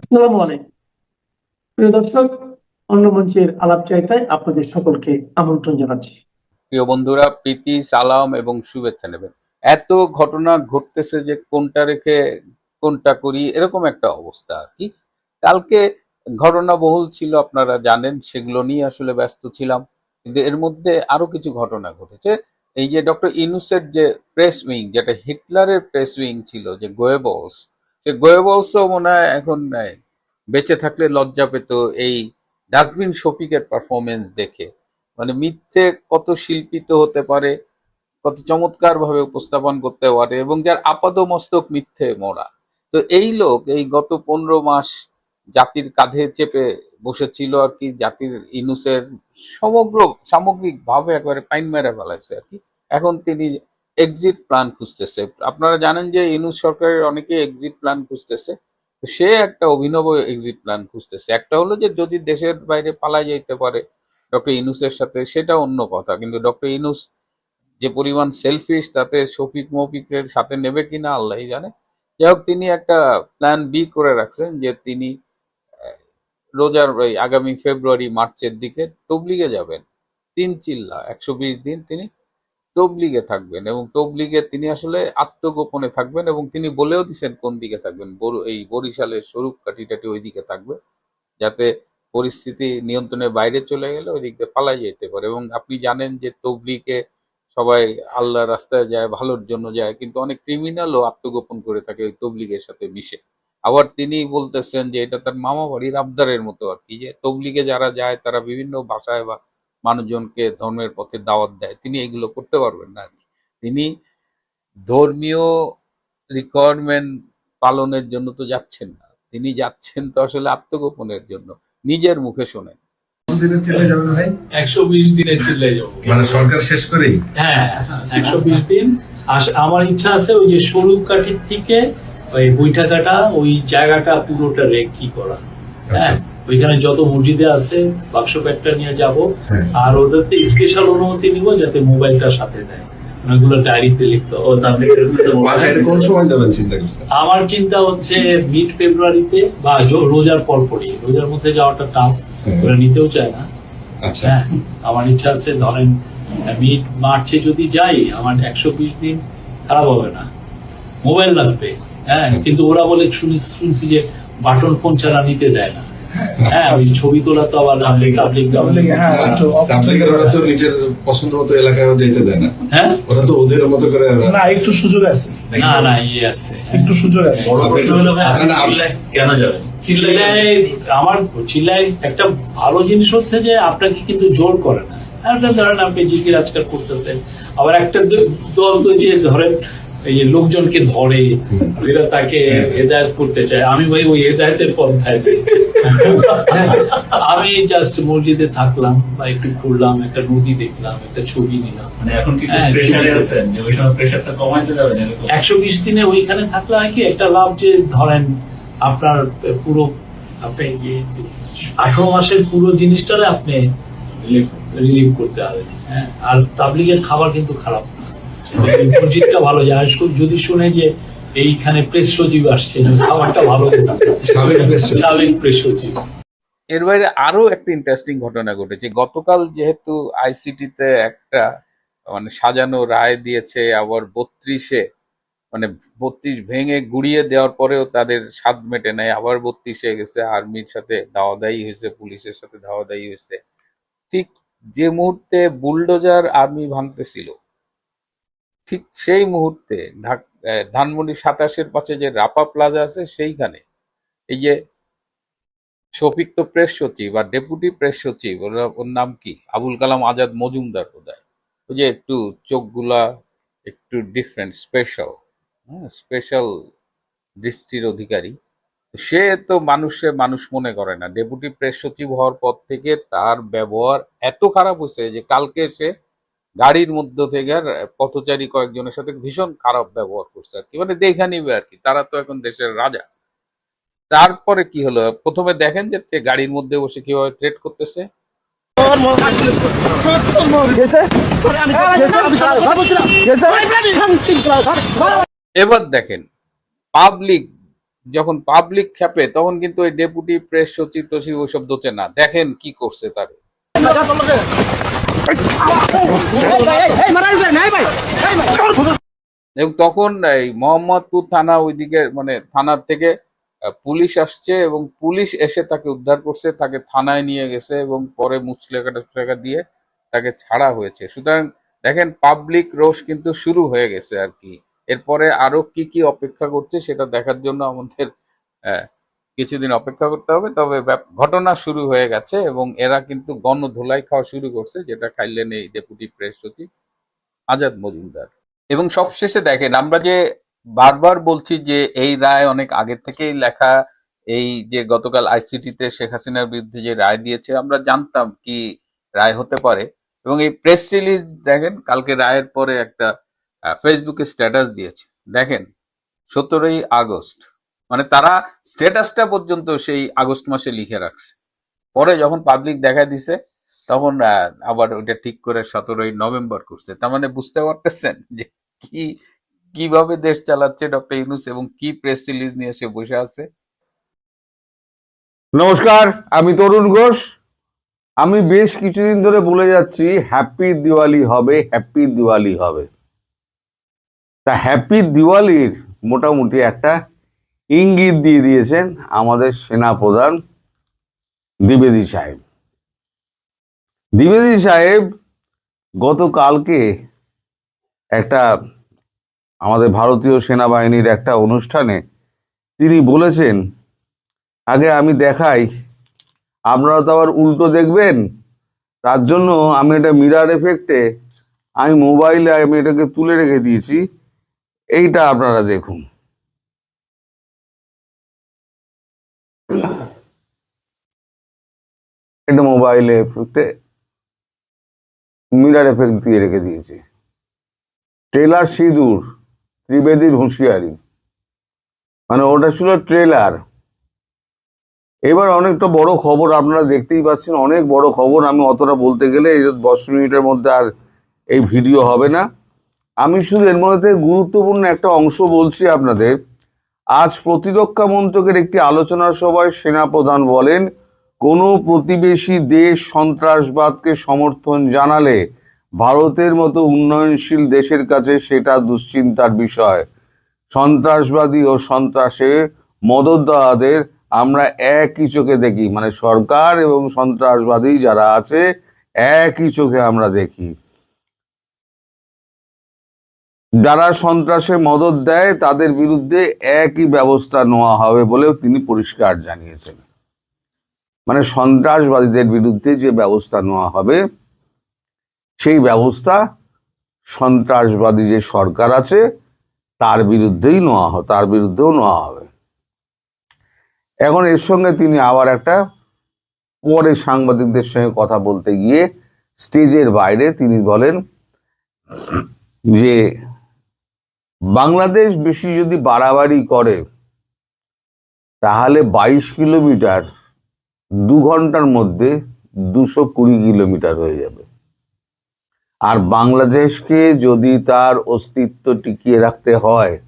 আসসালামু আলাইকুম। প্রিয় দর্শক, অন্য মঞ্চের আলাপ চাইতায় আপনাদের সকলকে আমন্ত্রণ জানাচ্ছি। প্রিয় বন্ধুরা, প্রীতি, সালাম এবং শুভেচ্ছা নেবেন। এত ঘটনা ঘটতেছে যে কোনটা রেখে কোনটা করি, এরকম একটা অবস্থা আর কি। কালকে ঘটনা বহুল ছিল, আপনারা জানেন, সেগুলো নিয়ে আসলে ব্যস্ত ছিলাম। কিন্তু এর মধ্যে আরও কিছু ঘটনা ঘটেছে। এই যে ডক্টর ইনুসের যে প্রেস উইং যেটা হিটলারের প্রেস উইং ছিল, যে গোয়েবলস সে গোয়েবলসও মনে হয় এখন বেঁচে থাকলে লজ্জা পেত এই ডাস্টবিন শফিকের পারফরমেন্স দেখে। মানে মিথ্যে কত শিল্পিত হতে পারে, কত চমৎকার ভাবে উপস্থাপন করতে পারে এবং যার আপাদ মস্তক মিথ্যে মোড়া। তো এই লোক এই গত পনেরো মাস জাতির কাঁধে চেপে বসেছিল আর কি, জাতির ইনুসের সমগ্র সামগ্রিক ভাবে একবারে পাইন মেরে ফেলাইছে আর কি। এখন তিনি এক্সিট প্ল্যান খুঁজতেছে। আপনারা জানেন যে ইনুস সরকারের অনেকে এক্সিট প্ল্যান খুঁজতেছে। তো সে একটা অভিনব এক্সিট প্ল্যান খুঁজতেছে। একটা হলো যে যদি দেশের বাইরে পালা যাইতে পারে ডক্টর ইনুসের সাথে, সেটা অন্য কথা। কিন্তু ডক্টর ইনুস যে পরিমাণ সেলফিশ তাতে শফিক মফিকের সাথে নেবে কিনা আল্লাহ জানে। যাই হোক, তিনি একটা প্ল্যান বি করে রাখছেন যে তিনি রোজার আগামী ফেব্রুয়ারি, মার্চের দিকে তবলিগে যাবেন। তিন চিল্লা, একশো বিশ দিন তিনি তবলিগে থাকবেন এবং তবলিগে তিনি আসলে আত্মগোপনে থাকবেন এবং তিনি বলেও দিছেন কোন দিকে থাকবেন। এই বরিশালের স্বরূপ কাটি টাটি ওই দিকে থাকবে যাতে পরিস্থিতি নিয়ন্ত্রণের বাইরে চলে গেলে ওই দিক দিয়ে পালাই যেতে পারে এবং আপনি জানেন যে তবলিকে সবাই আল্লাহ রাস্তায় যায়, ভালোর জন্য যায়, কিন্তু অনেক ক্রিমিনালও আত্মগোপন করে থাকে ওই তবলিগের সাথে মিশে। আবার তিনি বলতেছেন যে এটা তার মামা বাড়ির আবদারের মতো আর কি, যে তবলিগে যারা যায় তারা বিভিন্ন ভাষায় বা মানুষজনকে ধর্মের পথে দাওয়াত দেয় তিনি এগুলো করতে পারবেন না তিনি ধর্মীয় রিকোয়ারমেন্ট পালনের জন্য তো যাচ্ছেন না। তিনি যাচ্ছেন তো আসলে আত্মগোপনের জন্য নিজের মুখে শোনেন। একশো বিশ দিনের যাব। মানে সরকার শেষ করেই? হ্যাঁ একশো বিশ দিন। আমার ইচ্ছা আছে ওই যে কাঠির থেকে ওই বইটা কাটা ওই জায়গাটা পুরোটা রেকি করা। হ্যাঁ ওইখানে যত মসজিদে আছে বাক্স ব্যাগটা নিয়ে যাব হ্যাঁ। আর ওদেরতে স্পেশাল অনুমতি নিব যাতে মোবাইলটা সাথে দেয়। ওগুলো ডায়েরিতে লিখতে ও মধ্যে আচ্ছা এটা কোন সময় যাবেন চিন্তা করছেন? আমার চিন্তা হচ্ছে মিড ফেব্রুয়ারিতে বা রোজার পর পরই। রোজার মধ্যে যাওয়াটা টাফ ওরা নিতেও চায় না। আচ্ছা। হ্যাঁ আমার ইচ্ছা আছে ধরেন মিড মার্চে যদি যাই আমার একশো বিশ দিন খারাপ হবে না। মোবাইল লাগবে। হ্যাঁ আচ্ছা। কিন্তু ওরা বলে শুনি শুনছি যে বাটন ফোন ছাড়া নিতে দেয় না। হ্যাঁ ওই ছবি তোলা তো আবার পাবলিক হ্যাঁ, ওরা তো নিজের পছন্দ মতো এলাকায় যেতে দেয় না। হ্যাঁ? ওরা তো ওদের মতো করে না একটু সুযোগ আছে। না না ইয়ে আছে। একটু সুযোগ আছে। বড় প্রশ্ন হলো ভাই, আপনি না, না, চিল্লায় কেন যাবেন? চিল্লায় আমার চিল্লায় একটা ভালো জিনিস হচ্ছে যে আপনাকে কিন্তু জোর করে না। ধরেন আপনি আজকাল করতেছেন। আবার একটা দল তো যে ধরেন এই যে লোকজনকে ধরে এরা তাকে হেদায়ত করতে চায়। আমি ভাই ওই হেদায়তের পন্থায় আমি জাস্ট মসজিদে থাকলাম বা একটু ঘুরলাম একটা নদী দেখলাম একটা ছবি নিলাম। মানে এখন কি হ্যাঁ, প্রেশারে ছবি- আছেন? যে ওই সময় প্রেশারটা কমাইতে যাবেন এরকম? একশো বিশ দিনে ওইখানে থাকলে আর কি একটা লাভ যে ধরেন আপনার পুরো আপনি আঠারো মাসের পুরো জিনিসটারে আপনি রিলিভ করতে হবে। হ্যাঁ আর তাবলিগের খাবার কিন্তু খারাপ না। মসজিদটা ভালো যায়। যদি শুনে যে এইখানে প্রেস সচিব আসছে খাবারটা ভালো সাবেক প্রেস সচিব। সাবেক প্রেস সচিব। এর বাইরে আরও একটা ইন্টারেস্টিং ঘটনা ঘটেছে। গতকাল যেহেতু আইসিটিতে একটা মানে সাজানো রায় দিয়েছে আবার বত্রিশে মানে বত্রিশ ভেঙে গুড়িয়ে দেওয়ার পরেও তাদের স্বাদ মেটে নেয় আবার বত্রিশে গেছে আর্মির সাথে দাওয়াদাই হয়েছে পুলিশের সাথে দাওয়াদাই হয়েছে। ঠিক যে মুহূর্তে বুলডোজার আর্মি ভাঙতেছিল ঠিক সেই মুহূর্তে ধানমন্ডি সাতাশের পাশে যে রাপা প্লাজা আছে সেইখানে এই যে শফিক তো প্রেস সচিব আর ডেপুটি প্রেস সচিব, ওর নাম কি? আবুল কালাম আজাদ মজুমদার বোধহয় ওই যে একটু চোখগুলা একটু ডিফারেন্ট স্পেশাল হ্যাঁ স্পেশাল দৃষ্টির অধিকারী। সে তো মানুষে মানুষ মনে করে না। ডেপুটি প্রেস সচিব হওয়ার পর থেকে তার ব্যবহার এত খারাপ হয়েছে যে কালকে সে গাড়ির মধ্যে থেকে পথচারী কয়েকজনের সাথে ভীষণ খারাপ ব্যবহার করছে আর কি। মানে দেখা নিবে আর কি। তারা তো এখন দেশের রাজা। তারপরে কি হলো? প্রথমে দেখেন যে গাড়ির মধ্যে বসে কীভাবে ট্রেড করতেছে। এবার দেখেন পাবলিক যখন পাবলিক খেপে, তখন কিন্তু ওই ডেপুটি প্রেস সচিব টচিব ওইসব দোচে না। দেখেন কি করছে তারে। তখন এই মোহাম্মদপুর থানা ওইদিকে মানে থানার থেকে পুলিশ আসছে এবং পুলিশ এসে তাকে উদ্ধার করছে, তাকে থানায় নিয়ে গেছে এবং পরে মুচলেখা দিয়ে তাকে ছাড়া হয়েছে। সুতরাং দেখেন পাবলিক রোষ কিন্তু শুরু হয়ে গেছে আর কি। এরপরে আরও কি কি অপেক্ষা করছে সেটা দেখার জন্য আমাদের কিছুদিন অপেক্ষা করতে হবে, তবে ঘটনা শুরু হয়ে গেছে এবং এরা কিন্তু গণধোলাই খাওয়া শুরু করছে, যেটা খাইলেন এই ডেপুটি প্রেস সচিব আজাদ মজুমদার। এবং সবশেষে দেখেন, আমরা যে বারবার বলছি যে এই রায় অনেক আগের থেকেই লেখা, এই যে গতকাল আইসিটিতে শেখ হাসিনার বিরুদ্ধে যে রায় দিয়েছে, আমরা জানতাম কি রায় হতে পারে। এবং এই প্রেস রিলিজ দেখেন, কালকে রায়ের পরে একটা ফেসবুকে স্ট্যাটাস দিয়েছে। দেখেন, সতেরোই আগস্ট মানে তারা স্টেটাসটা পর্যন্ত সেই আগস্ট মাসে লিখে রাখছে। পরে যখন পাবলিক দেখা দিছে, তখন আবার ওইটা ঠিক করে সতেরোই নভেম্বর করছে। তার মানে বুঝতে পারতেছেন যে কি, কীভাবে দেশ চালাচ্ছে ডক্টর ইউনুস এবং কি প্রেস রিলিজ নিয়ে সে বসে আছে? নমস্কার, আমি তরুণ ঘোষ। আমি বেশ কিছুদিন ধরে বলে যাচ্ছি হ্যাপি দিওয়ালি হবে হ্যাপি দিওয়ালি হবে। তা হ্যাপি দিওয়ালির মোটামুটি একটা ইঙ্গিত দিয়ে দিয়েছেন আমাদের সেনাপ্রধান দ্বিবেদী সাহেব। দ্বিবেদী সাহেব গতকালকে একটা আমাদের ভারতীয় সেনাবাহিনীর একটা অনুষ্ঠানে তিনি বলেছেন, আগে আমি দেখাই, আপনারা তো আবার উল্টো দেখবেন। তার জন্য আমি এটা মিরার এফেক্টে আমি মোবাইলে আমি এটাকে তুলে রেখে দিয়েছি। এইটা আপনারা দেখুন। এটা মোবাইলে এফেক্টে মিরার এফেক্ট দিয়ে রেখে দিয়েছি। ট্রেলার সিঁদুর, ত্রিবেদীর হুঁশিয়ারি। মানে ওটা ছিল ট্রেলার এবার অনেকটা বড় খবর আপনারা দেখতেই পাচ্ছেন, অনেক বড় খবর। আমি অতটা বলতে গেলে এই দশ মিনিটের মধ্যে আর এই ভিডিও হবে না। আমি শুধু এর মধ্যে গুরুত্বপূর্ণ একটা অংশ বলছি আপনাদের। আজ প্রতিরক্ষা মন্ত্রকের একটি আলোচনা সভায় সেনাপ্রধান বলেন কোনো প্রতিবেশী দেশ সন্ত্রাসবাদকে সমর্থন জানালে ভারতের মতো উন্নয়নশীল দেশের কাছে সেটা দুশ্চিন্তার বিষয়। সন্ত্রাসবাদী ও সন্ত্রাসে মদত দেওয়াদের আমরা একই চোখে দেখি। মানে সরকার এবং সন্ত্রাসবাদী যারা আছে, একই চোখে আমরা দেখি। যারা সন্ত্রাসে মদত দেয়, তাদের বিরুদ্ধে একই ব্যবস্থা নেওয়া হবে বলেও তিনি পরিষ্কার জানিয়েছেন। মানে সন্ত্রাসবাদীদের বিরুদ্ধে যে ব্যবস্থা নেওয়া হবে, সেই ব্যবস্থা সন্ত্রাসবাদী যে সরকার আছে, তার বিরুদ্ধেই নেওয়া হবে তার বিরুদ্ধেও নেওয়া হবে। এখন এর সঙ্গে তিনি আবার একটা পরে সাংবাদিকদের সঙ্গে কথা বলতে গিয়ে স্টেজের বাইরে তিনি বলেন যে, বাংলাদেশ বেশি যদি বাড়াবাড়ি করে, তাহলে বাইশ কিলোমিটার দু ঘণ্টার মধ্যে দুশো কুড়ি কিলোমিটার হয়ে যাবে। আর বাংলাদেশকে যদি তার অস্তিত্ব টিকিয়ে রাখতে হয়,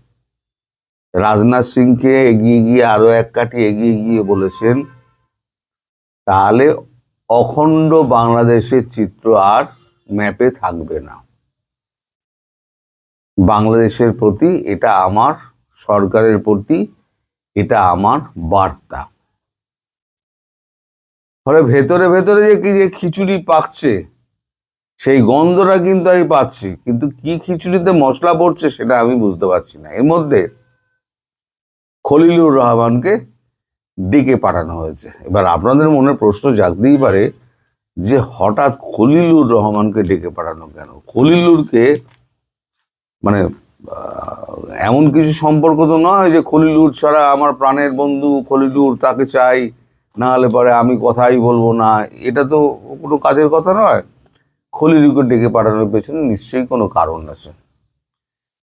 রাজনাথ সিংকে এগিয়ে গিয়ে আরও এক কাঠি এগিয়ে গিয়ে বলেছেন, তাহলে অখণ্ড বাংলাদেশের চিত্র আর ম্যাপে থাকবে না। বাংলাদেশের প্রতি এটা আমার, সরকারের প্রতি এটা আমার বার্তা। ফলে ভেতরে ভেতরে যে কি যে খিচুড়ি পাকছে, সেই গন্ধটা কিন্তু আমি পাচ্ছি। কিন্তু কি খিচুড়িতে মশলা পড়ছে সেটা আমি বুঝতে পারছি না। এর মধ্যে খলিলুর রহমানকে ডেকে পাঠানো হয়েছে। এবার আপনাদের মনে প্রশ্ন জাগতেই পারে যে হঠাৎ খলিলুর রহমানকে ডেকে পাঠানো কেন? খলিলুরকে মানে এমন কিছু সম্পর্ক তো নয় যে খলিলুর ছাড়া আমার প্রাণের বন্ধু খলিলুর তাকে চাই। না হলে পরে আমি কথাই বলব না। এটা তো কোনো কাজের কথা নয়। খলিলুরকে ডেকে পাঠানোর পেছনে নিশ্চয়ই কোনো কারণ আছে।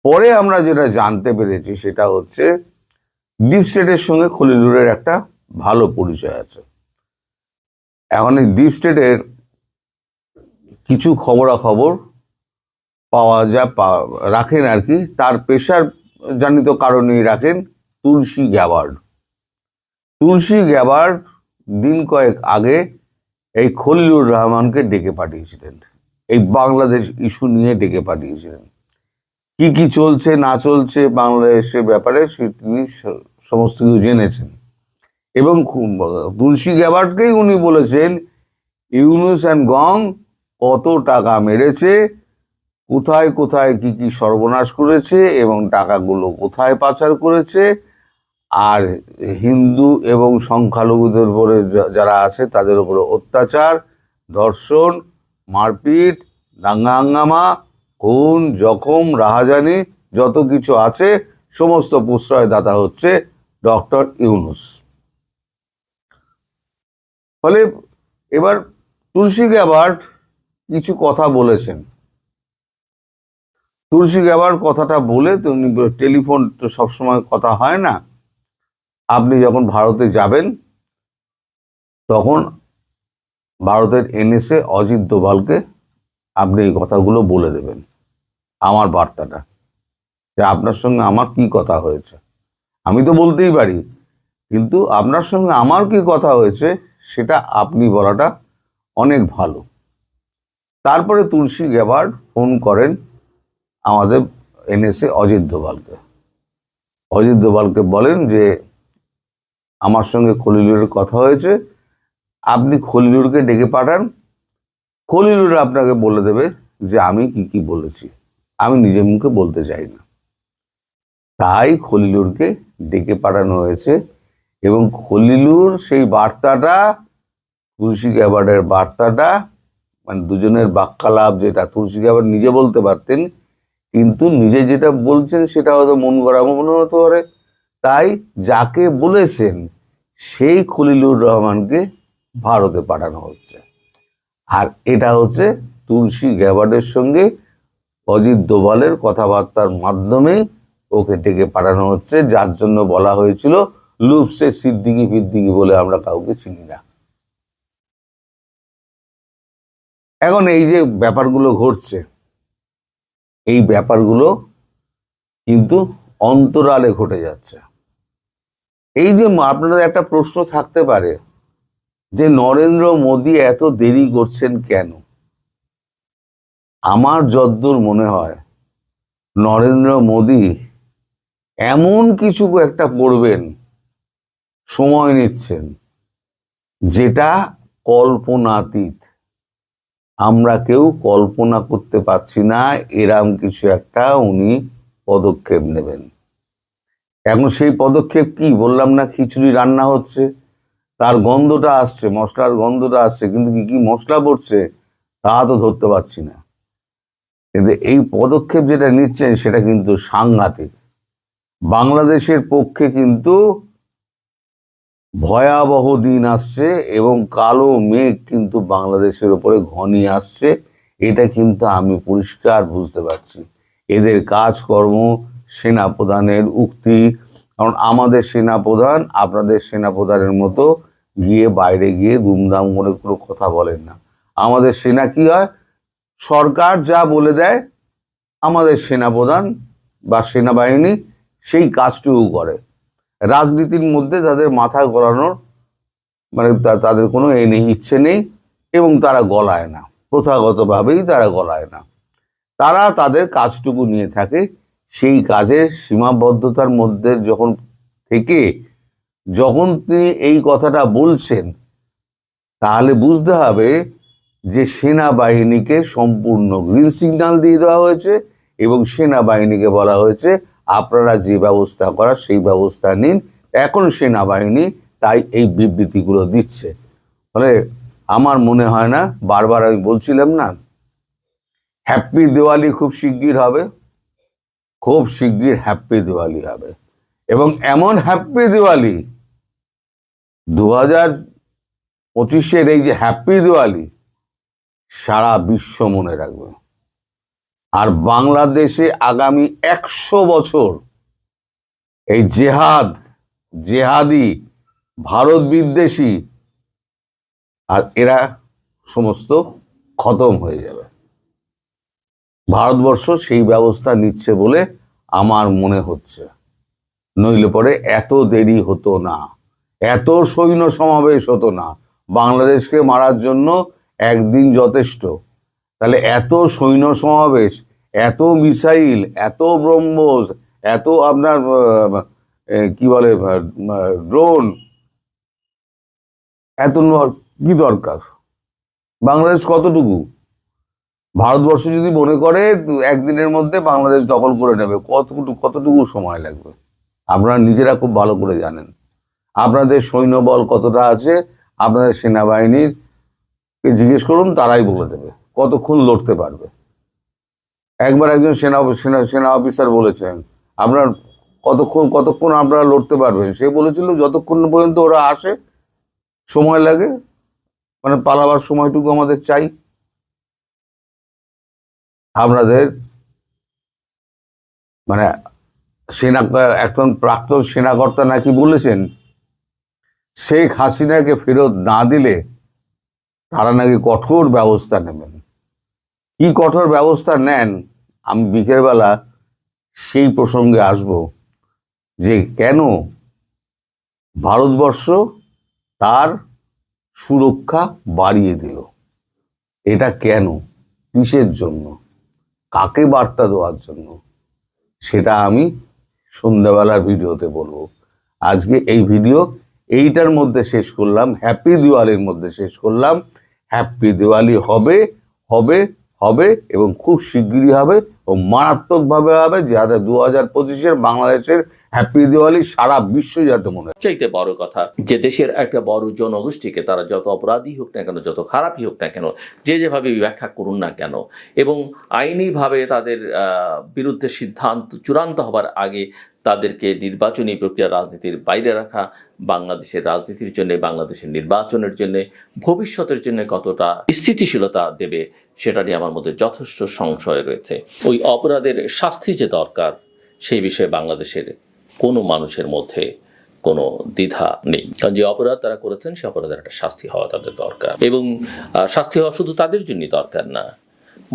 পরে আমরা যেটা জানতে পেরেছি সেটা হচ্ছে ডিপ স্টেটের সঙ্গে খলিলুরের একটা ভালো পরিচয় আছে। এখন এই ডিপ স্টেটের কিছু খবরাখবর পাওয়া যা রাখেন আর কি। তার পেশার জনিত কারণেই রাখেন তুলসী গ্যাবার্ড। তুলসী গ্যাবার্ড দিন কয়েক আগে এই খলিলুর রহমানকে ডেকে পাঠিয়েছিলেন। এই বাংলাদেশ ইস্যু নিয়ে ডেকে পাঠিয়েছিলেন। কি কি চলছে, না চলছে বাংলাদেশের ব্যাপারে সে তিনি সমস্ত কিছু জেনেছেন। এবং তুলসী গ্যাবার্ডকেই উনি বলেছেন, ইউনুস অ্যান্ড গং কত টাকা মেরেছে, কোথায় কোথায় কি কি সর্বনাশ করেছে এবং টাকাগুলো কোথায় পাচার করেছে আর হিন্দু এবং সংখ্যালঘুদের উপরে যারা আছে, তাদের উপরে অত্যাচার, ধর্ষণ, মারপিট, দাঙ্গা হাঙ্গামা, খুন, জখম, রাহাজানি, যত কিছু আছে, সমস্ত প্রশ্রয়দাতা হচ্ছে ডক্টর ইউনুস। ফলে এবার তুলসী গ্যাবার্ড কিছু কথা বলেছেন। তুলসী গ্যাবার্ড কথাটা বলে তুমি টেলিফোন তো সবসময় কথা হয় না। আপনি যখন ভারতে যাবেন, তখন ভারতের এনএসএ অজিত দোভালকে আপনি এই কথাগুলো বলে দেবেন, আমার বার্তাটা, যে আপনার সঙ্গে আমার কি কথা হয়েছে। আমি তো বলতেই পারি, কিন্তু আপনার সঙ্গে আমার কি কথা হয়েছে, সেটা আপনি বলাটা অনেক ভালো। তারপরে তুলসী গ্যাবার্ড ফোন করেন আমাদের এনএসএ অজিত দোভালকে। অজিত দোভালকে বলেন যে আমার সঙ্গে খলিলুরের কথা হয়েছে, আপনি খলিলুরকে ডেকে পাঠান। খলিলুর আপনাকে বলে দেবে যে আমি কি কি বলেছি। আমি নিজের মুখে বলতে চাই না। তাই খলিলুরকে ডেকে পাঠানো হয়েছে এবং খলিলুর সেই বার্তাটা, তুলসী গ্যাবার্ডের বার্তাটা মানে দুজনের বাক্যালাপ যেটা, তুলসী গ্যাবার্ড নিজে বলতে পারতেন, কিন্তু নিজে যেটা বলছেন সেটা হয়তো মন গড়া মনে হতে পারে। তাই যাকে বলেছেন, সেই খলিলুর রহমানকে ভারতে পাঠানো হচ্ছে। আর এটা হচ্ছে তুলসী গ্যাবার্ডের সঙ্গে অজিত দোভালের কথাবার্তার মাধ্যমে ওকে ডেকে পাঠানো হচ্ছে, যার জন্য বলা হয়েছিল, লুপসে সিদ্দিকি ফিদ্দিকি বলে আমরা কাউকে চিনি না। এখন এই যে ব্যাপারগুলো ঘটছে, এই ব্যাপারগুলো কিন্তু অন্তরালে ঘটে যাচ্ছে। এই যে আপনাদের একটা প্রশ্ন থাকতে পারে যে নরেন্দ্র মোদী এত দেরি করছেন কেন? আমার যদ্দূর মনে হয় নরেন্দ্র মোদী এমন কিছু একটা করবেন, সময় নিচ্ছেন, যেটা কল্পনাতীত। আমরা কেউ কল্পনা করতে পারছি না, এরম কিছু একটা উনি পদক্ষেপ নেবেন। এখন সেই পদক্ষেপ কি? বললাম না, খিচুড়ি রান্না হচ্ছে। তার গন্ধটা আসছে, মশলার গন্ধটা আসছে, কিন্তু কি কি মশলা পড়ছে, তা তো ধরতে পারছি না। কিন্তু এই পদক্ষেপ যেটা নিচ্ছেন, সেটা কিন্তু সাংঘাতিক। বাংলাদেশের পক্ষে কিন্তু ভয়াবহ দিন আসছে এবং কালো মেঘ কিন্তু বাংলাদেশের ওপরে ঘনিয়ে আসছে। এটা কিন্তু আমি পরিষ্কার বুঝতে পারছি। এদের কাজকর্ম সেনাপ্রধানের উক্তি। কারণ আমাদের সেনাপ্রধান আপনাদের সেনাপ্রধানের মতো গিয়ে বাইরে গিয়ে দুমদাম করে কোনো কথা বলেন না। আমাদের সেনা কি হয়? সরকার যা বলে দেয় আমাদের সেনাপ্রধান বা সেনাবাহিনী সেই কাজটুকু করে। রাজনীতির মধ্যে তাদের মাথা গলানোর মানে তাদের কোনো এ নেই, ইচ্ছে নেই এবং তারা গলায় না। প্রথাগতভাবেই তারা গলায় না। তারা তাদের কাজটুকু নিয়ে থাকে সেই কাজের সীমাবদ্ধতার মধ্যে যখন থেকে যখন তিনি এই কথাটা বলছেন, তাহলে বুঝতে হবে যে সেনাবাহিনীকে সম্পূর্ণ গ্রিন সিগন্যাল দিয়ে দেওয়া হয়েছে এবং সেনাবাহিনীকে বলা হয়েছে, আপনারা যে ব্যবস্থা করার সেই ব্যবস্থা নিন, এখন সেনাবাহিনী তাই এই বিবৃতিগুলো দিচ্ছে। ফলে আমার মনে হয় না, বারবার আমি বলছিলাম না, হ্যাপি দিওয়ালি খুব শিগগির হবে। খুব শিগগির হ্যাপি দিওয়ালি হবে। এবং এমন হ্যাপি দিওয়ালি দু হাজার পঁচিশের এই যে হ্যাপি দিওয়ালি, সারা বিশ্ব মনে রাখবে। আর বাংলাদেশে আগামী একশো বছর এই জেহাদ, জেহাদি, ভারত বিদ্বেষী, আর এরা সমস্ত খতম হয়ে যাবে। ভারতবর্ষ সেই ব্যবস্থা নিচ্ছে বলে আমার মনে হচ্ছে। নইলে পরে এত দেরি হতো না, এত সৈন্য সমাবেশ হতো না, বাংলাদেশকে মারার জন্য একদিন যথেষ্ট। তাহলে এত সৈন্য সমাবেশ, এত মিসাইল, এত ব্রহ্মোস, এত আপনার কি বলে ড্রোন, এত কি দরকার? বাংলাদেশ কতটুকু? ভারতবর্ষ যদি মনে করে, একদিনের মধ্যে বাংলাদেশ দখল করে নেবে, কতটুকু কতটুকু সময় লাগবে? আপনারা নিজেরা খুব ভালো করে জানেন। আপনাদের সৈন্যবল কতটা আছে, আপনাদের সেনাবাহিনীর জিজ্ঞেস করুন, তারাই বলে দেবে, কতক্ষণ লড়তে পারবে। একবার একজন সেনা সেনা সেনা অফিসার বলেছেন, আপনার কতক্ষণ কতক্ষণ আপনারা লড়তে পারবেন? সে বলেছিল, যতক্ষণ পর্যন্ত ওরা আসে, সময় লাগে মানে পালাবার সময়টুকু আমাদের চাই। আপনাদের মানে সেনা, একজন প্রাক্তন সেনাকর্তা নাকি বলেছেন, শেখ হাসিনাকে ফেরত না দিলে তারা নাকি কঠোর ব্যবস্থা নেবেন। কি কঠোর ব্যবস্থা নেন? আমি বিকেলবেলা সেই প্রসঙ্গে আসব যে কেন ভারতবর্ষ তার সুরক্ষা বাড়িয়ে দিল। এটা কেন? কিসের জন্য? কাকে বার্তা দেওয়ার জন্য? সেটা আমি সন্ধ্যাবেলার ভিডিওতে বলব। আজকে এই ভিডিও এইটার মধ্যে শেষ করলাম, হ্যাপি দিওয়ালির মধ্যে শেষ করলাম। হ্যাপি দিওয়ালি হবে হবে হবে এবং খুব শিগগিরই হবে ও মারাত্মকভাবে হবে। যাতে দু হাজার পঁচিশের বাংলাদেশের হ্যাপি দিওয়ালি সারা বিশ্ব যাতে মনে চাইতে বড় কথা, যে দেশের একটা বড় জনগোষ্ঠীকে তারা যত অপরাধী হোক না কেন, যত খারাপই হোক না কেন, যে যেভাবে ব্যাখ্যা করুন না কেন, এবং আইনিভাবে তাদের বিরুদ্ধে সিদ্ধান্ত, চূড়ান্ত হবার আগে তাদেরকে নির্বাচনী প্রক্রিয়া রাজনীতির বাইরে রাখা, বাংলাদেশের রাজনীতির জন্য, বাংলাদেশের নির্বাচনের জন্য, ভবিষ্যতের জন্য কতটা স্থিতিশীলতা দেবে, সেটা নিয়ে আমার মধ্যে যথেষ্ট সংশয় রয়েছে। ওই অপরাধের শাস্তি যে দরকার, সেই বিষয়ে বাংলাদেশের কোনো মানুষের মধ্যে কোনো দ্বিধা নেই। কারণ যে অপরাধ তারা করেছেন, সে অপরাধের একটা শাস্তি হওয়া তাদের দরকার। এবং শাস্তি হওয়া শুধু তাদের জন্যই দরকার না,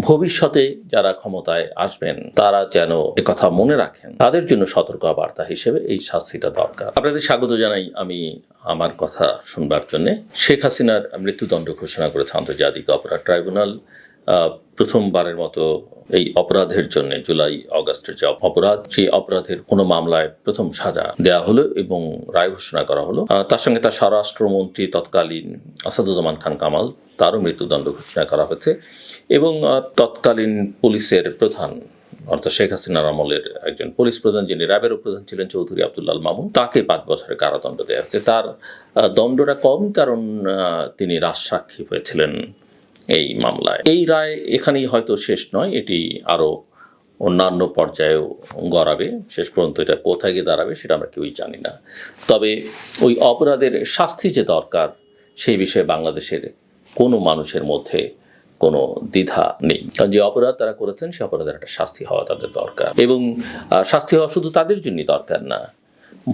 ভবিষ্যতে যারা ক্ষমতায় আসবেন, তারা যেন কথা মনে রাখেন। তাদের জন্য সতর্ক বার্তা হিসেবে এই শাস্তিটা দরকার। আপনাদের স্বাগত জানাই আমি আমার কথা শুনবার জন্যে। শেখ হাসিনার মৃত্যুদণ্ড ঘোষণা করেছে আন্তর্জাতিক অপরাধ ট্রাইব্যুনাল। প্রথমবারের মতো এই অপরাধের জন্য জুলাই অগাস্টের যে অপরাধ, সেই অপরাধের কোনো মামলায় প্রথম সাজা দেয়া হলো এবং রায় ঘোষণা করা হলো। তার সঙ্গে তার স্বরাষ্ট্রমন্ত্রী তৎকালীন আসাদুজ্জামান খান কামাল, তারও মৃত্যুদণ্ড ঘোষণা করা হয়েছে এবং তৎকালীন পুলিশের প্রধান, অর্থাৎ শেখ হাসিনার আমলের একজন পুলিশ প্রধান যিনি র্যাবেরও প্রধান ছিলেন, চৌধুরী আব্দুল্লাল মামুন, তাকে পাঁচ বছরের কারাদণ্ড দেওয়া হয়েছে। তার দণ্ডটা কম কারণ তিনি রাজসাক্ষী হয়েছিলেন। এই মামলায়। এই রায় এখানেই হয়তো শেষ নয়, এটি আরও অন্যান্য পর্যায়েও গড়াবে। শেষ পর্যন্ত এটা কোথায় গিয়ে দাঁড়াবে সেটা আমরা কেউই জানি না। তবে ওই অপরাধের শাস্তি যে দরকার, সেই বিষয়ে বাংলাদেশের কোনো মানুষের মধ্যে কোনো দ্বিধা নেই। কারণ যে অপরাধ তারা করেছেন, সে অপরাধের একটা শাস্তি হওয়া তাদের দরকার। এবং শাস্তি হওয়া শুধু তাদের জন্যই দরকার না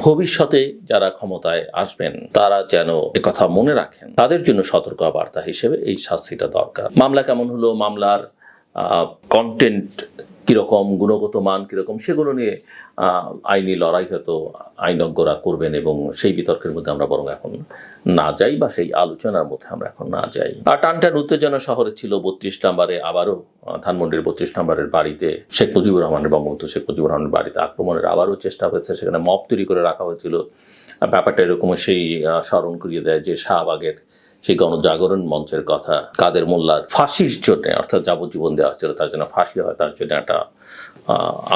ভবিষ্যতে যারা ক্ষমতায় আসবেন, তারা যেন কথা মনে রাখেন। তাদের জন্য সতর্ক বার্তা হিসেবে এই শাস্তিটা দরকার। মামলা কেমন হলো? মামলার কন্টেন্ট কীরকম? গুণগত মান কীরকম? সেগুলো নিয়ে আইনি লড়াই হয়তো আইনজ্ঞরা করবেন এবং সেই বিতর্কের মধ্যে আমরা বরং এখন না যাই বা সেই আলোচনার মধ্যে আমরা এখন না যাই। আর টানটান উত্তেজনা শহরে ছিল বত্রিশ নাম্বারে, আবারও ধানমন্ডির বত্রিশ নাম্বারের বাড়িতে শেখ মুজিবুর রহমানের বঙ্গবন্ধু শেখ মুজিবুর রহমানের বাড়িতে আক্রমণের আবারও চেষ্টা হয়েছে, সেখানে মপ তৈরি করে রাখা হয়েছিল। ব্যাপারটা এরকম সেই স্মরণ করিয়ে দেয় যে শাহবাগের সেই গণজাগরণ মঞ্চের কথা, কাদের মোল্লার ফাঁসির জন্য, অর্থাৎ যাবজ্জীবন দেওয়া হচ্ছিল, তার জন্য ফাঁসি হয়, তার জন্য একটা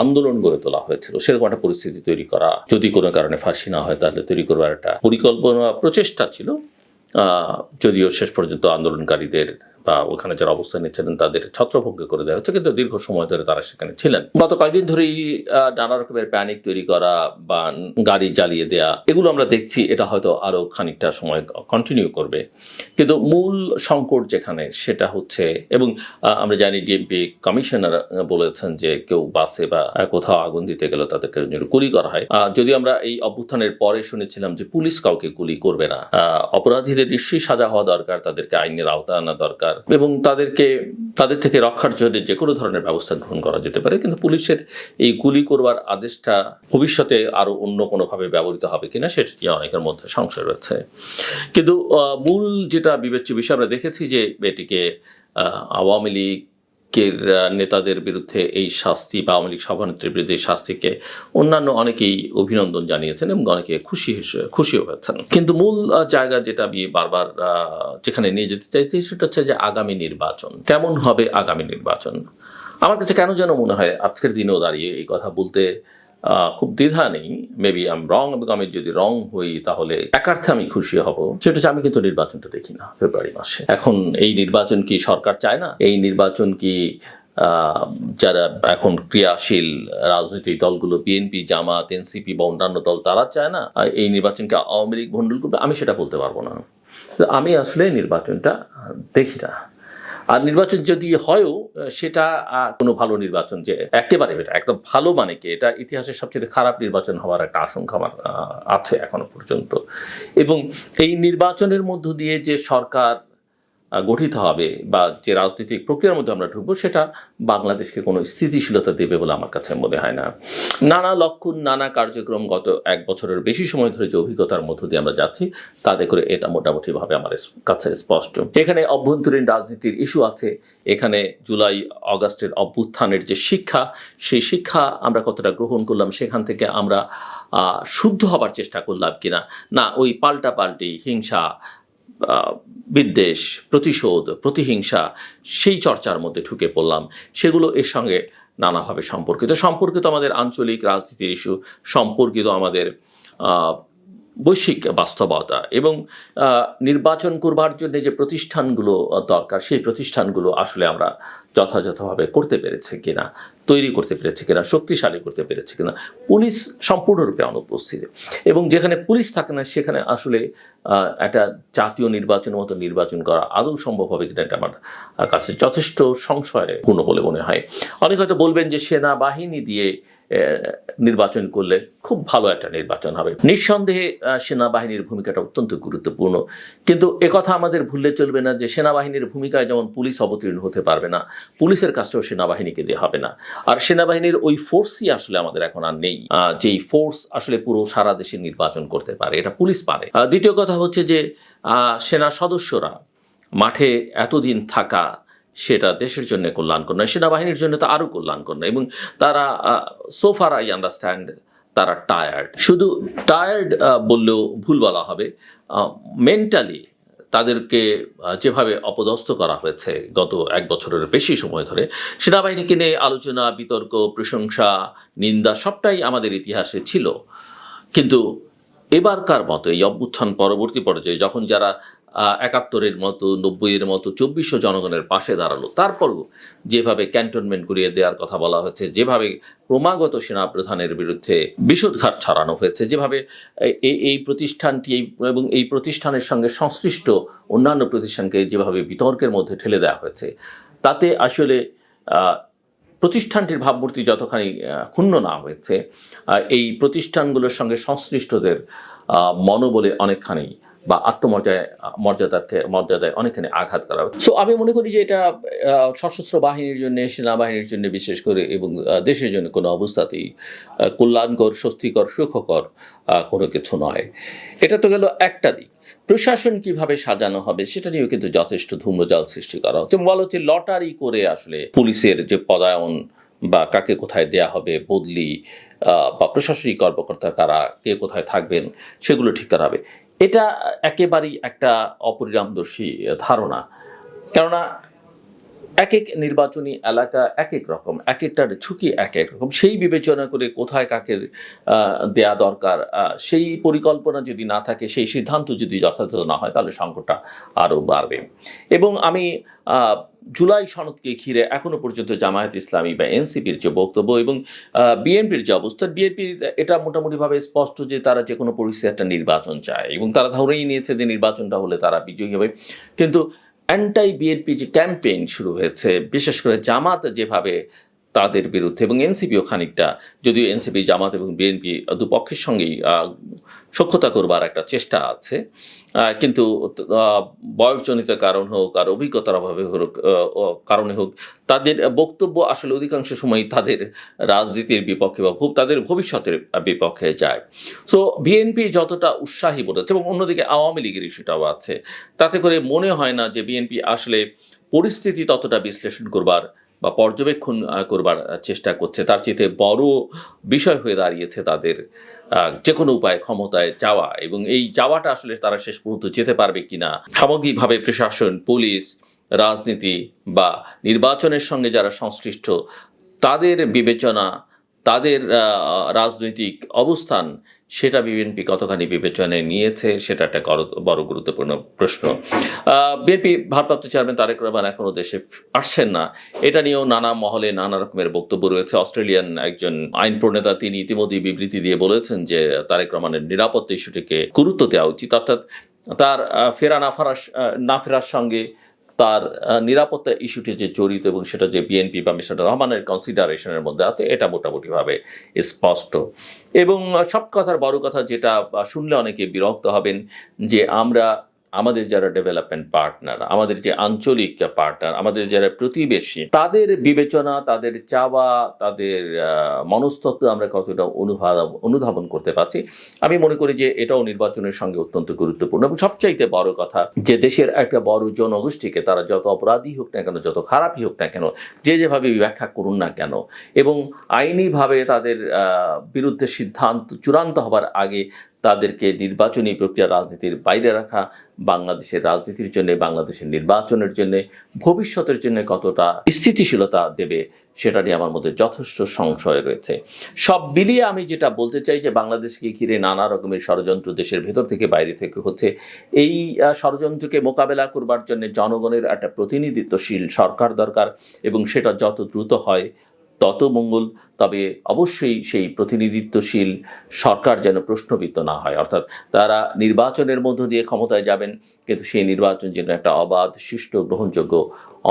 আন্দোলন গড়ে তোলা হয়েছিল। সেরকম একটা পরিস্থিতি তৈরি করা, যদি কোনো কারণে ফাঁসি না হয়, তাহলে তৈরি করবার একটা পরিকল্পনা, প্রচেষ্টা ছিল। যদিও শেষ পর্যন্ত আন্দোলনকারীদের বা ওখানে যারা অবস্থান নিচ্ছিলেন তাদের ছত্রভঙ্গ করে দেওয়া হচ্ছে, কিন্তু দীর্ঘ সময় ধরে তারা সেখানে ছিলেন। গত কয়েকদিন ধরেই নানা রকমের প্যানিক তৈরি করা বা গাড়ি জ্বালিয়ে দেয়া, এগুলো আমরা দেখছি, এটা হয়তো আরও খানিকটা সময় কন্টিনিউ করবে। কিন্তু মূল সংকট যেখানে, সেটা হচ্ছে, এবং আমরা জানি ডিএমপি কমিশনার বলেছেন যে কেউ বাসে বা কোথাও আগুন দিতে গেলে তাদেরকে গুলি করা হয়। যদি আমরা এই অভ্যুত্থানের পরে শুনেছিলাম যে পুলিশ কাউকে গুলি করবে না। অপরাধীদের নিশ্চয়ই সাজা হওয়া দরকার, তাদেরকে আইনের আওতা আনা দরকার। এবং তাদেরকে, তাদের থেকে রক্ষার জন্য যে কোনো ধরনের ব্যবস্থা গ্রহণ করা যেতে পারে, কিন্তু পুলিশের এই গুলি করবার আদেশটা ভবিষ্যতে আরও অন্য কোনোভাবে ব্যবহৃত হবে কিনা সেটি নিয়ে অনেকের মধ্যে সংশয় রয়েছে। কিন্তু মূল যেটা বিবেচ্য বিষয় আমরা দেখেছি যে এটিকে আওয়ামী আওয়ামী লীগের নেতাদের বিরুদ্ধে এই শাস্তি বা আওয়ামী লীগ সভানেত্রীর বিরুদ্ধে এই শাস্তিকে অন্যান্য অনেকেই অভিনন্দন জানিয়েছেন এবং অনেকে খুশি খুশিও হয়েছেন। কিন্তু মূল জায়গা যেটা আমি বারবার যেখানে নিয়ে যেতে চাইছি সেটা হচ্ছে যে আগামী নির্বাচন। কেমন হবে আগামী নির্বাচন? আমার কাছে কেন যেন মনে হয় আজকের দিনেও দাঁড়িয়ে এই কথা বলতে খুব দ্বিধা নেই। মেবি আম রং এবং আমি যদি রং হই, তাহলে একার্থে আমি খুশি হব। সেটা হচ্ছে, আমি কিন্তু নির্বাচনটা দেখি না ফেব্রুয়ারি মাসে। এখন এই নির্বাচন কি সরকার চায় না? এই নির্বাচন কি যারা এখন ক্রিয়াশীল রাজনৈতিক দলগুলো বিএনপি জামাত এনসিপি বা অন্যান্য দল, তারা চায় না এই নির্বাচনকে আওয়ামী লীগ ভণ্ডুল করবে? আমি সেটা বলতে পারব না। আমি আসলে নির্বাচনটা দেখি না। আর নির্বাচন যদি হয়ও সেটা কোনো ভালো নির্বাচন যে একেবারে একদম ভালো মানে কি? এটা ইতিহাসের সবচেয়ে খারাপ নির্বাচন হওয়ার একটা আশঙ্কা আমার আছে এখনও পর্যন্ত। এবং এই নির্বাচনের মধ্য দিয়ে যে সরকার গঠিত হবে বা যে রাজনৈতিক প্রক্রিয়ার মধ্যে আমরা ঢুকবো সেটা বাংলাদেশকে কোনো স্থিতিশীলতা দেবে বলে আমার কাছে মনে হয় না। নানা লক্ষণ, নানা কার্যক্রম গত এক বছরের বেশি সময় ধরে যে অভিজ্ঞতার মধ্য দিয়ে আমরা যাচ্ছি, তাতে করে এটা মোটামুটিভাবে আমার কাছে স্পষ্ট। এখানে অভ্যন্তরীণ রাজনীতির ইস্যু আছে। এখানে জুলাই, অগাস্টের অভ্যুত্থানের যে শিক্ষা, সেই শিক্ষা আমরা কতটা গ্রহণ করলাম, সেখান থেকে আমরা শুদ্ধ হবার চেষ্টা করলাম কিনা? না, ওই পাল্টা পাল্টি হিংসা বিদ্বেষ, প্রতিশোধ, প্রতিহিংসা সেই চর্চার মধ্যে ঢুকে পড়লাম। সেগুলো এর সঙ্গে নানাভাবে সম্পর্কিত। সম্পর্কিত আমাদের আঞ্চলিক রাজনীতির ইস্যু সম্পর্কিত আমাদের বৈশ্বিক বাস্তবতা এবং নির্বাচন করবার জন্য যে প্রতিষ্ঠানগুলো দরকার, সেই প্রতিষ্ঠানগুলো আসলে আমরা যথাযথভাবে করতে পেরেছি কিনা, তৈরি করতে পেরেছি কিনা, শক্তিশালী করতে পেরেছি কিনা, পুলিশ সম্পূর্ণরূপে অনুপস্থিত। এবং যেখানে পুলিশ থাকে না, সেখানে আসলে একটা জাতীয় নির্বাচনের মতো নির্বাচন করা আদৌ সম্ভব হবে কিনা, এটা আমার কাছে যথেষ্ট সংশয়পূর্ণ বলে মনে হয়। অনেক হয়তো বলবেন যে সেনাবাহিনী দিয়ে নির্বাচন করলে খুব ভালো একটা নির্বাচন হবে। নিঃসন্দেহে সেনাবাহিনীর ভূমিকাটা অত্যন্ত গুরুত্বপূর্ণ। কিন্তু একথা আমাদের ভুললে চলবে না যে, সেনাবাহিনীর ভূমিকায় যেমন পুলিশ অবতীর্ণ হতে পারবে না, পুলিশের কাজটাও সেনাবাহিনীকে দেওয়া হবে না। আর সেনাবাহিনীর ওই ফোর্সই আসলে আমাদের এখন আর নেই। যেই ফোর্স আসলে পুরো সারা দেশে নির্বাচন করতে পারে, এটা পুলিশ পারে। দ্বিতীয় কথা হচ্ছে যে সেনা সদস্যরা মাঠে এতদিন থাকা সেটা দেশের জন্য কল্যাণকর নয়, সেনাবাহিনীর জন্য তো আরও কল্যাণকর নয় এবং তারা সোফার আই আন্ডারস্ট্যান্ড তারা টায়ার্ড শুধু টায়ার্ড বললেও ভুল বলা হবে। মেন্টালি তাদেরকে যেভাবে অপদস্থ করা হয়েছে গত এক বছরের বেশি সময় ধরে, সেনাবাহিনীকে নিয়ে আলোচনা, বিতর্ক, প্রশংসা, নিন্দা সবটাই আমাদের ইতিহাসে ছিল। কিন্তু এবারকার মতো এই অভ্যুত্থান পরবর্তী পর্যায়ে যখন যারা একাত্তরের মতো, নব্বইয়ের মতো, চব্বিশশো জনগণের পাশে দাঁড়াল। তারপরও যেভাবে ক্যান্টনমেন্ট করিয়ে দেওয়ার কথা বলা হয়েছে, যেভাবে ক্রমাগত সেনা প্রধানের বিরুদ্ধে বিষোদ্ঘাট ছড়ানো হয়েছে, যেভাবে এই প্রতিষ্ঠানটি এবং এই প্রতিষ্ঠানের সঙ্গে সংশ্লিষ্ট অন্যান্য প্রতিষ্ঠানকে যেভাবে বিতর্কের মধ্যে ঠেলে দেওয়া হয়েছে, তাতে আসলে প্রতিষ্ঠানটির ভাবমূর্তি যতখানি ক্ষুণ্ণ না হয়েছে এই প্রতিষ্ঠানগুলোর সঙ্গে সংশ্লিষ্টদের মনোবলে অনেকখানি বা আত্মমর্যাদায়, মর্যাদাকে, মর্যাদায় অনেকখানি আঘাত করা সো আমি মনে করি যে এটা সশস্ত্র বাহিনীর জন্য, সেনাবাহিনীর জন্য বিশেষ করে এবং দেশের জন্য কোনো অবস্থাতেই কল্যাণকর, স্বস্তিকর, সুখকর কোনো কিছু নয়। এটা তো গেল একটা দিক। প্রশাসন কীভাবে সাজানো হবে, সেটা নিয়েও কিন্তু যথেষ্ট ধূম্রজাল সৃষ্টি করা হচ্ছে। বলা হচ্ছে লটারি করে আসলে পুলিশের যে পদায়ন বা কাকে কোথায় দেয়া হবে, বদলি বা প্রশাসনিক কর্মকর্তা কারা, কে কোথায় থাকবেন, সেগুলো ঠিক করা হবে। এটা একেবারেই একটা অপরিণামদর্শী ধারণা। কেননা এক এক নির্বাচনী এলাকা এক এক রকম, এক একটার ঝুঁকি এক এক রকম। সেই বিবেচনা করে কোথায় কাকে দেয়া দরকার সেই পরিকল্পনা যদি না থাকে, সেই সিদ্ধান্ত যদি যথাযথ না হয়, তাহলে সংকটটা আরও বাড়বে। এবং আমি জুলাই সনদকে ঘিরে এখনও পর্যন্ত জামায়াত ইসলামী বা এনসিপির যে বক্তব্য এবং বিএনপির যে অবস্থা বিএনপির এটা মোটামুটিভাবে স্পষ্ট যে তারা যে কোনো পরিস্থিতি একটা নির্বাচন চায় এবং তারা ধরেই নিয়েছে যে নির্বাচনটা হলে তারা বিজয়ী হবে। কিন্তু অ্যান্টাই বিএনপি যে ক্যাম্পেইন শুরু হয়েছে, বিশেষ করে জামাত যেভাবে তাদের বিরুদ্ধে এবং এনসিপিও খানিকটা, যদিও এনসিপি, জামাত এবং বিএনপি দুপক্ষের সঙ্গেই সখ্যতা করবার একটা চেষ্টা আছে। কিন্তু বয়সজনিত কারণ হোক আর অভিজ্ঞতার অভাবে হোক কারণে হোক, তাদের বক্তব্য আসলে অধিকাংশ সময় তাদের রাজনীতির বিপক্ষে বা তাদের ভবিষ্যতের বিপক্ষে যায়। সো বিএনপি যতটা উৎসাহী হচ্ছে এবং অন্যদিকে আওয়ামী লীগের ইস্যুটাও আছে, তাতে করে মনে হয় না যে বিএনপি আসলে পরিস্থিতি ততটা বিশ্লেষণ করবার বা পর্যবেক্ষণ করবার চেষ্টা করছে। তার চেয়ে বড় বিষয় হয়ে দাঁড়িয়েছে তাদের যে কোনো উপায়ে ক্ষমতায় যাওয়া এবং এই যাওয়াটা আসলে তারা শেষ পর্যন্ত যেতে পারবে কিনা সামগ্রিকভাবে প্রশাসন, পুলিশ, রাজনীতি বা নির্বাচনের সঙ্গে যারা সংশ্লিষ্ট, তাদের বিবেচনা, তাদের রাজনৈতিক অবস্থান সেটা বিএনপি কতখানি বিবেচনায় নিয়েছে, সেটা একটা বড় গুরুত্বপূর্ণ প্রশ্ন। বিএনপি ভারপ্রাপ্ত চেয়ারম্যান তারেক রহমান এখনও দেশে আসছেন না। এটা নিয়েও নানা মহলে নানা রকমের বক্তব্য রয়েছে। অস্ট্রেলিয়ান একজন আইন প্রণেতা তিনি ইতিমধ্যেই বিবৃতি দিয়ে বলেছেন যে তারেক রহমানের নিরাপত্তা ইস্যুটিকে গুরুত্ব দেওয়া উচিত। অর্থাৎ তার ফেরা না ফেরার না ফেরার সঙ্গে তার নিরাপত্তা ইস্যুটি যে জড়িত এবং সেটা যে বিএনপি বা মিস্টার রহমানের কনসিডারেশনের মধ্যে আছে, এটা মোটামুটিভাবে স্পষ্ট। এবং সব কথার বড় কথা যেটা শুনলে অনেকে বিরক্ত হবেন যে আমরা আমাদের যারা ডেভেলপমেন্ট পার্টনার আমাদের যে আঞ্চলিক পার্টনার আমাদের যারা প্রতিবেশী, তাদের বিবেচনা, তাদের চাওয়া, তাদের মনস্তত্ত্ব আমরা কতটা অনুধাবন করতে পারছি। আমি মনে করি যে এটাও নির্বাচনের সঙ্গে অত্যন্ত গুরুত্বপূর্ণ এবং সবচাইতে বড় কথা যে দেশের একটা বড় জনগোষ্ঠীকে তারা যত অপরাধী হোক না কেন, যত খারাপই হোক না কেন, যে যেভাবে ব্যাখ্যা করুন না কেন এবং আইনিভাবে তাদের বিরুদ্ধে সিদ্ধান্ত, চূড়ান্ত হবার আগে তাদেরকে নির্বাচনী প্রক্রিয়া রাজনীতির বাইরে রাখা, বাংলাদেশের রাজনীতির জন্য, বাংলাদেশের নির্বাচনের জন্য, ভবিষ্যতের জন্য কতটা স্থিতিশীলতা দেবে সেটা নিয়ে আমার মধ্যে যথেষ্ট সংশয় রয়েছে। সব মিলিয়ে আমি যেটা বলতে চাই যে বাংলাদেশকে ঘিরে নানা রকমের ষড়যন্ত্র দেশের ভেতর থেকে বাইরে থেকে হচ্ছে। এই ষড়যন্ত্রকে মোকাবেলা করবার জন্য জনগণের একটা প্রতিনিধিত্বশীল সরকার দরকার এবং সেটা যত দ্রুত হয় তত মঙ্গল। তবে অবশ্যই সেই প্রতিনিধিত্বশীল সরকার যেন প্রশ্নবিদ্ধ না হয়। অর্থাৎ তারা নির্বাচনের মধ্য দিয়ে ক্ষমতায় যাবেন, কিন্তু সেই নির্বাচন যেন একটা অবাধ, সুষ্ঠু, গ্রহণযোগ্য,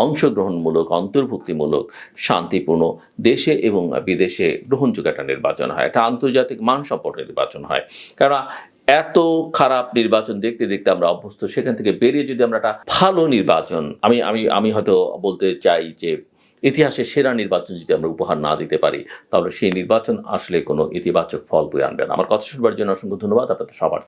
অংশগ্রহণমূলক, অন্তর্ভুক্তিমূলক, শান্তিপূর্ণ দেশে এবং বিদেশে গ্রহণযোগ্য একটা নির্বাচন হয়, একটা আন্তর্জাতিক মানসম্পন্ন নির্বাচন হয়। কারণ এত খারাপ নির্বাচন দেখতে দেখতে আমরা অভ্যস্ত, সেখান থেকে বেরিয়ে যদি আমরা একটা ভালো নির্বাচন, আমি আমি আমি হয়তো বলতে চাই যে ইতিহাসের সেরা নির্বাচন যদি আমরা উপহার না দিতে পারি, তাহলে সেই নির্বাচন আসলে কোনো ইতিবাচক ফল বয়ে আনবে না। আমার কথা শুনবার জন্য অসংখ্য ধন্যবাদ। আপনাদের সবার